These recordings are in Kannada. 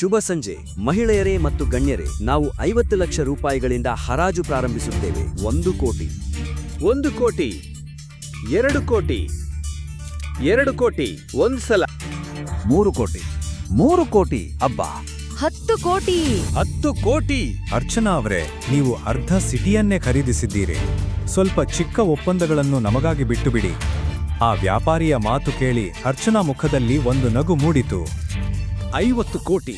ಶುಭ ಸಂಜೆ. ಮಹಿಳೆಯರೇ ಮತ್ತು ಗಣ್ಯರೇ ನಾವು ಐವತ್ತು ಲಕ್ಷ ರೂಪಾಯಿಗಳಿಂದ ಹರಾಜು ಪ್ರಾರಂಭಿಸುತ್ತೇವೆ. ಒಂದು ಕೋಟಿ. ಒಂದು ಕೋಟಿ. ಎರಡು ಕೋಟಿ. ಎರಡು ಕೋಟಿ. ಒಂದು ಸಲ. ಮೂರು ಕೋಟಿ. ಮೂರು ಕೋಟಿ ಅಬ್ಬಾ. ಹತ್ತು ಕೋಟಿ. ಹತ್ತು ಕೋಟಿ. ಅರ್ಚನಾ ಅವರೇ ನೀವು ಅರ್ಧ ಸಿಟಿಯನ್ನೇ ಖರೀದಿಸಿದ್ದೀರಿ. ಸ್ವಲ್ಪ ಚಿಕ್ಕ ಒಪ್ಪಂದಗಳನ್ನು ನಮಗಾಗಿ ಬಿಟ್ಟುಬಿಡಿ. ಆ ವ್ಯಾಪಾರಿಯ ಮಾತು ಕೇಳಿ ಅರ್ಚನಾ ಮುಖದಲ್ಲಿ ಒಂದು ನಗು ಮೂಡಿತು. ಐವತ್ತು ಕೋಟಿ.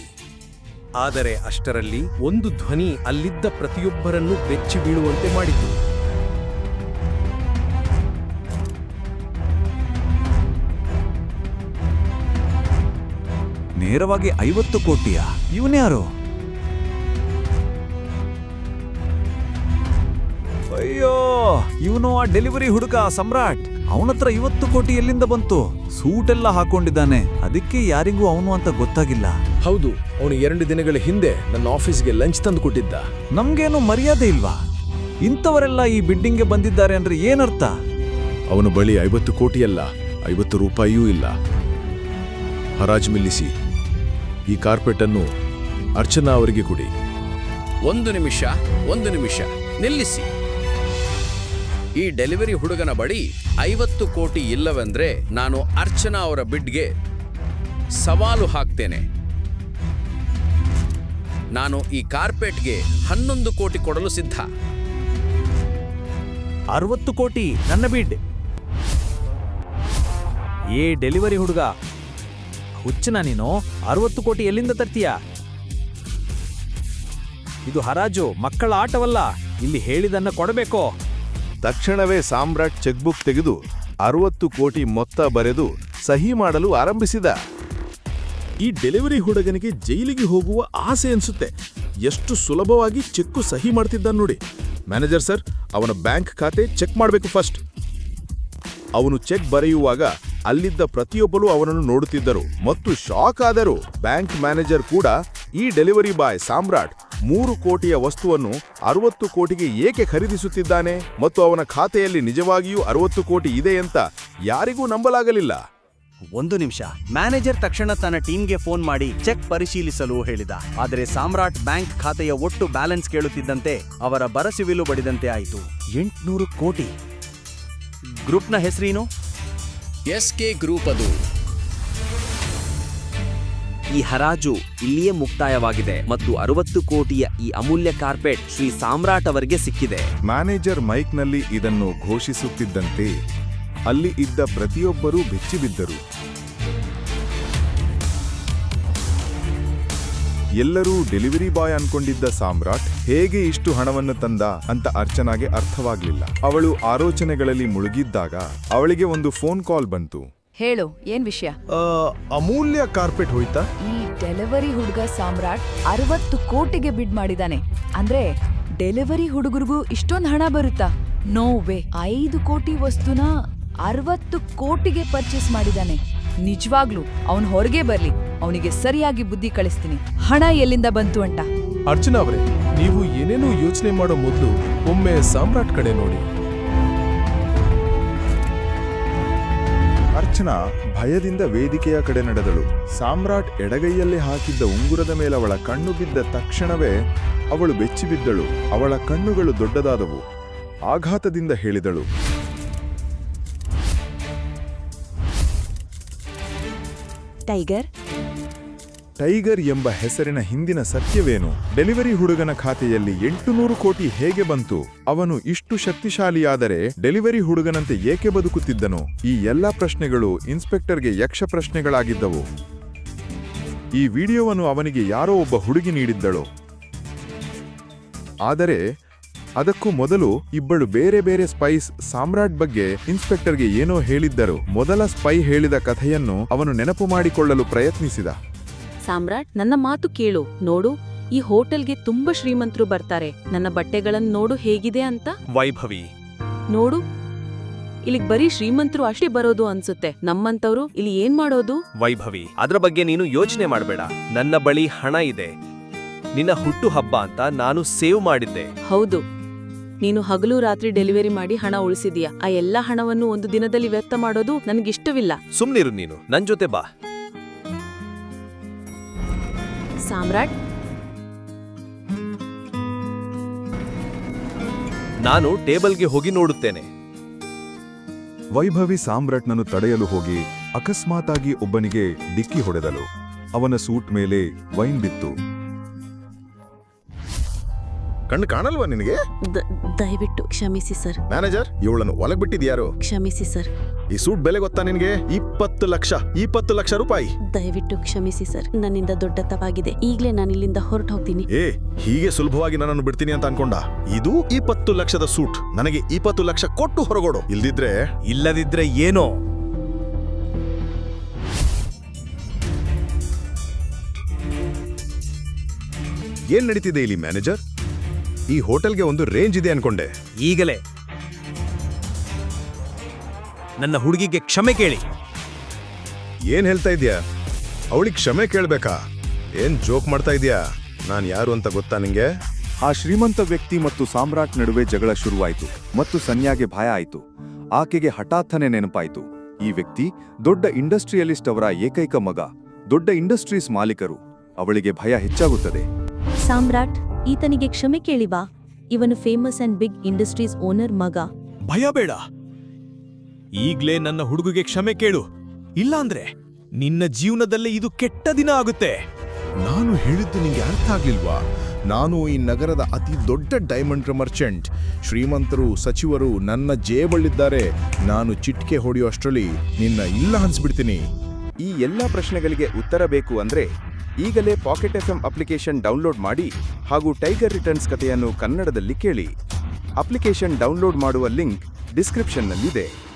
ಆದರೆ ಅಷ್ಟರಲ್ಲಿ ಒಂದು ಧ್ವನಿ ಅಲ್ಲಿದ್ದ ಪ್ರತಿಯೊಬ್ಬರನ್ನೂ ಬೆಚ್ಚಿ ಬೀಳುವಂತೆ ಮಾಡಿತು. ನೇರವಾಗಿ ಐವತ್ತು ಕೋಟಿಯ? ಇವನ್ಯಾರು ಅಯ್ಯೋ, ಇವನು ಆ ಡೆಲಿವರಿ ಹುಡುಗ, ಸಮ್ರಾಟ್. ಅವನತ್ರ ಐವತ್ತು ಕೋಟಿ ಎಲ್ಲಿಂದ ಬಂತು? ಸೂಟೆಲ್ಲ ಹಾಕೊಂಡಿದ್ದಾನೆ. ಅದಕ್ಕೆ ಯಾರಿಗೂ ಅವನು ಅಂತ ಗೊತ್ತಾಗಿಲ್ಲ. ಹೌದು ಅವನು ಎರಡು ದಿನಗಳ ಹಿಂದೆ ನನ್ನ ಆಫೀಸ್ಗೆ ಲಂಚ್ ತಂದು ಕೊಟ್ಟಿದ್ದ ನಮ್ಗೇನು ಮರ್ಯಾದೆ ಇಲ್ವಾ? ಇಂಥವರೆಲ್ಲ ಈ ಬಿಲ್ಡಿಂಗ್ಗೆ ಬಂದಿದ್ದಾರೆ ಅಂದ್ರೆ ಏನರ್ಥ? ಅವನ ಬಳಿ ಐವತ್ತು ಕೋಟಿಯಲ್ಲ ಐವತ್ತು ರೂಪಾಯಿಯೂ ಇಲ್ಲ. ಹರಾಜ್ ಮಿಲ್ಲಿಸಿ ಈ ಕಾರ್ಪೆಟ್ ಅನ್ನು ಅರ್ಚನಾ ಅವರಿಗೆ ಕೊಡಿ. ಒಂದು ನಿಮಿಷ ಒಂದು ನಿಮಿಷ. ನಿಲ್ಲಿಸಿ. ಈ ಡೆಲಿವರಿ ಹುಡುಗನ ಬಳಿ ಐವತ್ತು ಕೋಟಿ ಇಲ್ಲವೆಂದ್ರೆ ನಾನು ಅರ್ಚನಾ ಅವರ ಬಿಡ್ಗೆ ಸವಾಲು ಹಾಕ್ತೇನೆ. ನಾನು ಈ ಕಾರ್ಪೆಟ್ಗೆ ಹನ್ನೊಂದು ಕೋಟಿ ಕೊಡಲು ಸಿದ್ಧ. ಅರವತ್ತು ಕೋಟಿ ನನ್ನ ಬಿಡ್ ಏ ಡೆಲಿವರಿ ಹುಡುಗ, ಹುಚ್ಚನ ನೀನು? ಅರವತ್ತು ಕೋಟಿ ಎಲ್ಲಿಂದ ತರ್ತೀಯ? ಇದು ಹರಾಜು, ಮಕ್ಕಳ ಆಟವಲ್ಲ. ಇಲ್ಲಿ ಹೇಳಿದನ್ನ ಕೊಡಬೇಕು? ತಕ್ಷಣವೇ ಸಾಮ್ರಾಟ್ ಚೆಕ್ಬುಕ್ ತೆಗೆದು ಅರವತ್ತು ಕೋಟಿ ಮೊತ್ತ ಬರೆದು ಸಹಿ ಮಾಡಲು ಆರಂಭಿಸಿದ. ಈ ಡೆಲಿವರಿ ಹುಡುಗನಿಗೆ ಜೈಲಿಗೆ ಹೋಗುವ ಆಸೆ ಅನ್ಸುತ್ತೆ. ಎಷ್ಟು ಸುಲಭವಾಗಿ ಚೆಕ್ಕು ಸಹಿ ಮಾಡ್ತಿದ್ದ ನೋಡಿ. ಮ್ಯಾನೇಜರ್ ಸರ್, ಅವನ ಬ್ಯಾಂಕ್ ಖಾತೆ ಚೆಕ್ ಮಾಡಬೇಕು ಫಸ್ಟ್. ಅವನು ಚೆಕ್ ಬರೆಯುವಾಗ ಅಲ್ಲಿದ್ದ ಪ್ರತಿಯೊಬ್ಬರು ಅವನನ್ನು ನೋಡುತ್ತಿದ್ದರು. ಮತ್ತು ಶಾಕ್ ಆದರು. ಬ್ಯಾಂಕ್ ಮ್ಯಾನೇಜರ್ ಕೂಡ ಈ ಡೆಲಿವರಿ ಬಾಯ್ ಸಾಮ್ರಾಟ್ ಮೂರು ಕೋಟಿಯ ವಸ್ತುವನ್ನು ಅರವತ್ತು ಕೋಟಿಗೆ ಏಕೆ ಖರೀದಿಸುತ್ತಿದ್ದಾನೆ ಮತ್ತು ಅವನ ಖಾತೆಯಲ್ಲಿ ನಿಜವಾಗಿಯೂ ಅರವತ್ತು ಕೋಟಿ ಇದೆ ಅಂತ ಯಾರಿಗೂ ನಂಬಲಾಗಲಿಲ್ಲ. ಒಂದು ನಿಮಿಷ. ಮ್ಯಾನೇಜರ್ ತಕ್ಷಣ ತನ್ನ ಟೀಮ್ಗೆ ಫೋನ್ ಮಾಡಿ ಚೆಕ್ ಪರಿಶೀಲಿಸಲು ಹೇಳಿದ. ಆದರೆ ಸಾಮ್ರಾಟ್ ಬ್ಯಾಂಕ್ ಖಾತೆಯ ಒಟ್ಟು ಬ್ಯಾಲೆನ್ಸ್ ಕೇಳುತ್ತಿದ್ದಂತೆ ಅವರ ಬರಸಿವಿಲು ಬಡಿದಂತೆ ಆಯಿತು. ಎಂಟುನೂರು ಕೋಟಿ. ಗ್ರೂಪ್ನ ಹೆಸರೇನು? ಎಸ್ ಕೆ ಗ್ರೂಪ್ ಅದು. ಈ ಹರಾಜು ಇಲ್ಲಿಯೇ ಮುಕ್ತಾಯವಾಗಿದೆ ಮತ್ತು ಅರವತ್ತು ಕೋಟಿಯ ಈ ಅಮೂಲ್ಯ ಕಾರ್ಪೆಟ್ ಶ್ರೀ ಸಾಮ್ರಾಟ್ ಅವರಿಗೆ ಸಿಕ್ಕಿದೆ. ಮ್ಯಾನೇಜರ್ ಮೈಕ್ನಲ್ಲಿ ಇದನ್ನು ಘೋಷಿಸುತ್ತಿದ್ದಂತೆ ಅಲ್ಲಿ ಇದ್ದ ಪ್ರತಿಯೊಬ್ಬರೂ ಬೆಚ್ಚಿಬಿದ್ದರು. ಎಲ್ಲರೂ ಡೆಲಿವರಿ ಬಾಯ್ ಅನ್ಕೊಂಡಿದ್ದ ಸಾಮ್ರಾಟ್ ಹೇಗೆ ಇಷ್ಟು ಹಣವನ್ನು ತಂದ ಅಂತ ಅರ್ಚನಾಗೆ ಅರ್ಥವಾಗಲಿಲ್ಲ. ಅವಳು ಆಲೋಚನೆಗಳಲ್ಲಿ ಮುಳುಗಿದ್ದಾಗ ಅವಳಿಗೆ ಒಂದು ಫೋನ್ ಕಾಲ್ ಬಂತು. ಹೇಳು ಏನ್ ವಿಷಯ? ಅಮೂಲ್ಯ ಕಾರ್ಪೆಟ್ ಹೋಯ್ತಾ? ಈ ಡೆಲಿವರಿ ಹುಡುಗ ಸಾಮ್ರಾಟ್ ಅರವತ್ತು ಕೋಟಿಗೆ ಬಿಡ್ ಮಾಡಿದಾನೆ. ಅಂದ್ರೆ ಡೆಲಿವರಿ ಹುಡುಗರಿಗೂ ಇಷ್ಟೊಂದು ಹಣ ಬರುತ್ತಾ? ನೋ ವೇ ಐದು ಕೋಟಿ ವಸ್ತುನ ಅರವತ್ತು ಕೋಟಿಗೆ ಪರ್ಚೇಸ್ ಮಾಡಿದಾನೆ. ನಿಜವಾಗ್ಲು ಅವನ್ ಹೊರಗೆ ಬರ್ಲಿ. ಅವನಿಗೆ ಸರಿಯಾಗಿ ಬುದ್ಧಿ ಕಳಿಸ್ತೀನಿ. ಹಣ ಎಲ್ಲಿಂದ ಬಂತು ಅಂತ? ಅರ್ಚನಾ ಅವರೇ ನೀವು ಏನೇನೋ ಯೋಚನೆ ಮಾಡೋ ಮೊದಲು ಒಮ್ಮೆ ಸಾಮ್ರಾಟ್ ಕಡೆ ನೋಡಿ. ಅರ್ಚನಾ ಭಯದಿಂದ ವೇದಿಕೆಯ ಕಡೆ ನಡೆದಳು. ಸಾಮ್ರಾಟ್ ಎಡಗೈಯಲ್ಲಿ ಹಾಕಿದ್ದ ಉಂಗುರದ ಮೇಲೆ ಅವಳ ಕಣ್ಣು ಬಿದ್ದ ತಕ್ಷಣವೇ ಅವಳು ಬೆಚ್ಚಿಬಿದ್ದಳು ಅವಳ ಕಣ್ಣುಗಳು ದೊಡ್ಡದಾದವು. ಆಘಾತದಿಂದ ಹೇಳಿದಳು. ಟೈಗರ್ ಟೈಗರ್ ಎಂಬ ಹೆಸರಿನ ಹಿಂದಿನ ಸತ್ಯವೇನು? ಡೆಲಿವರಿ ಹುಡುಗನ ಖಾತೆಯಲ್ಲಿ ಎಂಟುನೂರು ಕೋಟಿ ಹೇಗೆ ಬಂತು? ಅವನು ಇಷ್ಟು ಶಕ್ತಿಶಾಲಿಯಾದರೆ ಡೆಲಿವರಿ ಹುಡುಗನಂತೆ ಏಕೆ ಬದುಕುತ್ತಿದ್ದನು? ಈ ಎಲ್ಲಾ ಪ್ರಶ್ನೆಗಳು ಇನ್ಸ್ಪೆಕ್ಟರ್ಗೆ ಯಕ್ಷ ಪ್ರಶ್ನೆಗಳಾಗಿದ್ದವು. ಈ ವಿಡಿಯೋವನ್ನು ಅವನಿಗೆ ಯಾರೋ ಒಬ್ಬ ಹುಡುಗಿ ನೀಡಿದ್ದಳು. ಆದರೆ ಅದಕ್ಕೂ ಮೊದಲು ಇಬ್ಬಳು ಬೇರೆ ಬೇರೆ ಸ್ಪೈಸ್ ಸಾಮ್ರಾಟ್ ಬಗ್ಗೆ ಇನ್ಸ್ಪೆಕ್ಟರ್ಗೆ ಏನೋ ಹೇಳಿದ್ದರು. ಮೊದಲ ಸ್ಪೈ ಹೇಳಿದ ಕಥೆಯನ್ನು ಅವನು ನೆನಪು ಮಾಡಿಕೊಳ್ಳಲು ಪ್ರಯತ್ನಿಸಿದ. ಸಾಮ್ರಾಟ್ ನನ್ನ ಮಾತು ಕೇಳು. ನೋಡು ಈ ಹೋಟೆಲ್ಗೆ ತುಂಬಾ ಶ್ರೀಮಂತರು ಬರ್ತಾರೆ. ನನ್ನ ಬಟ್ಟೆಗಳನ್ನು ನೋಡು ಹೇಗಿದೆ ಅಂತ? ವೈಭವಿ. ನೋಡು. ಇಲ್ಲಿಗ್ ಬರೀ ಶ್ರೀಮಂತರು ಅಷ್ಟೇ ಬರೋದು ಅನ್ಸುತ್ತೆ. ನಮ್ಮಂತವ್ರು ಇಲ್ಲಿ ಏನ್ ಮಾಡೋದು? ವೈಭವಿ ಅದ್ರ ಬಗ್ಗೆ ನೀನು ಯೋಚನೆ ಮಾಡಬೇಡ. ನನ್ನ ಬಳಿ ಹಣ ಇದೆ. ನಿನ್ನ ಹುಟ್ಟು ಹಬ್ಬ ಅಂತ ನಾನು ಸೇವ್ ಮಾಡಿದ್ದೆ. ಹೌದು. ನೀನು ಹಗಲು ರಾತ್ರಿ ಡೆಲಿವರಿ ಮಾಡಿ ಹಣ ಉಳಿಸಿದೀಯ. ಆ ಎಲ್ಲಾ ಹಣವನ್ನು ಒಂದು ದಿನದಲ್ಲಿ ವ್ಯರ್ಥ ಮಾಡೋದು ನನಗಿಷ್ಟವಿಲ್ಲ. ಸುಮ್ನಿರು ನೀನು. ನನ್ ಜೊತೆ ಬಾ. ಸಾಮ್ರಾಟ್? ನಾನು ಟೇಬಲ್ಗೆ ಹೋಗಿ ನೋಡುತ್ತೇನೆ. ವೈಭವಿ ಸಾಮ್ರಾಟ್ನನ್ನು ತಡೆಯಲು ಹೋಗಿ ಅಕಸ್ಮಾತಾಗಿ ಒಬ್ಬನಿಗೆ ಡಿಕ್ಕಿ ಹೊಡೆದಳು. ಅವನ ಸೂಟ್ ಮೇಲೆ ವೈನ್ ಬಿತ್ತು. ಕಣ್ಣು ಕಾಣಲ್ವಾ ನಿನಗೆ? ದ- ದಯವಿಟ್ಟು ಕ್ಷಮಿಸಿ ಸರ್. ಮ್ಯಾನೇಜರ್ ಇವಳನ್ನು ಒಳಗ್ ಬಿಟ್ಟಿದ್ಯಾರು ಕ್ಷಮಿಸಿ ಸರ್. ಈ ಸೂಟ್ ಬೆಲೆ ಗೊತ್ತಾ ನಿನಗೆ? ಇಪ್ಪತ್ತು ಲಕ್ಷ ಇಪ್ಪತ್ತು ಲಕ್ಷ ರೂಪಾಯಿ. ದಯವಿಟ್ಟು ಕ್ಷಮಿಸಿ ಸರ್. ನನ್ನಿಂದ ದೊಡ್ಡ ತವಾಗಿದೆ ಈಗಲೇ ನಾನು ಇಲ್ಲಿಂದ ಹೊರಟು ಹೋಗ್ತೀನಿ. ಏ ಹೀಗೆ ಸುಲಭವಾಗಿ ನನ್ನನ್ನು ಬಿಡ್ತೀನಿ ಅಂತ ಅನ್ಕೊಂಡ? ಇದು ಇಪ್ಪತ್ತು ಲಕ್ಷದ ಸೂಟ್. ನನಗೆ ಇಪ್ಪತ್ತು ಲಕ್ಷ ಕೊಟ್ಟು ಹೊರಗೋಡು. ಇಲ್ದಿದ್ರೆ ಇಲ್ಲದಿದ್ರೆ ಏನೋ? ಏನ್ ನಡೀತಿದೆ ಇಲ್ಲಿ ಮ್ಯಾನೇಜರ್? ಈ ಹೋಟೆಲ್ಗೆ ಒಂದು ರೇಂಜ್ ಇದೆ ಅನ್ಕೊಂಡೆ. ಈಗಲೇ. ನನ್ನ ಹುಡುಗಿಗೆ ಕ್ಷಮೆ ಕೇಳಿ. ಏನ್ ಹೇಳ್ತಾ ಇದ್ಯಾ ಅವಳಿಗೆ ಕ್ಷಮೆ ಕೇಳ್ಬೇಕಾ? ಏನ್ ಜೋಕ್ ಮಾಡ್ತಾ ಇದ್ಯಾ ನಾನ್ ಯಾರು ಅಂತ ಗೊತ್ತಾ ನಿಂಗೆ? ಆ ಶ್ರೀಮಂತ ವ್ಯಕ್ತಿ ಮತ್ತು ಸಾಮ್ರಾಟ್ ನಡುವೆ ಜಗಳ ಶುರುವಾಯಿತು ಮತ್ತು ಸನ್ಯಾಗೆ ಭಯ ಆಯಿತು. ಆಕೆಗೆ ಹಠಾತ್ತನೆ ನೆನಪಾಯಿತು. ಈ ವ್ಯಕ್ತಿ ದೊಡ್ಡ ಇಂಡಸ್ಟ್ರಿಯಲಿಸ್ಟ್ ಅವರ ಏಕೈಕ ಮಗ ದೊಡ್ಡ ಇಂಡಸ್ಟ್ರೀಸ್ ಮಾಲೀಕರು. ಅವಳಿಗೆ ಭಯ ಹೆಚ್ಚಾಗುತ್ತದೆ. ಸಾಮ್ರಾಟ್ ಈತನಿಗೆ ಕ್ಷಮೆ ಕೇಳಿವಾ. ಇವನು famous and big industries owner ಮಗ. ಭಯ ಬೇಡ. ಈಗ್ಲೇ ನನ್ನ ಹುಡುಗಿಗೆ ಕ್ಷಮೆ ಕೇಳು. ಇಲ್ಲಾಂದ್ರೆ ನಿನ್ನ ಜೀವನದಲ್ಲೇ ಇದು ಕೆಟ್ಟ ದಿನ ಆಗುತ್ತೆ. ನಾನು ಹೇಳಿದ್ದು ನಿಂಗೆ ಅರ್ಥ ಆಗ್ಲಿಲ್ವಾ? ನಾನು ಈ ನಗರದ ಅತಿ ದೊಡ್ಡ ಡೈಮಂಡ್ ಮರ್ಚೆಂಟ್ ಶ್ರೀಮಂತರು ಸಚಿವರು ನನ್ನ ಜೇಬಳ್ಳಿದ್ದಾರೆ ನಾನು ಚಿಟ್ಕೆ ಹೊಡೆಯೋ ಅಷ್ಟರಲ್ಲಿ ನಿನ್ನ ಇಲ್ಲ ಅನ್ಸ್ಬಿಡ್ತೀನಿ. ಈ ಎಲ್ಲ ಪ್ರಶ್ನೆಗಳಿಗೆ ಉತ್ತರ ಬೇಕು ಅಂದ್ರೆ ಈಗಲೇ pocket F M application download ಮಾಡಿ ಹಾಗೂ ಟೈಗರ್ ರಿಟರ್ನ್ಸ್ ಕಥೆಯನ್ನು ಕನ್ನಡದಲ್ಲಿ ಕೇಳಿ. ಅಪ್ಲಿಕೇಶನ್ ಡೌನ್ಲೋಡ್ ಮಾಡುವ ಲಿಂಕ್ ಡಿಸ್ಕ್ರಿಪ್ಷನ್ನಲ್ಲಿದೆ.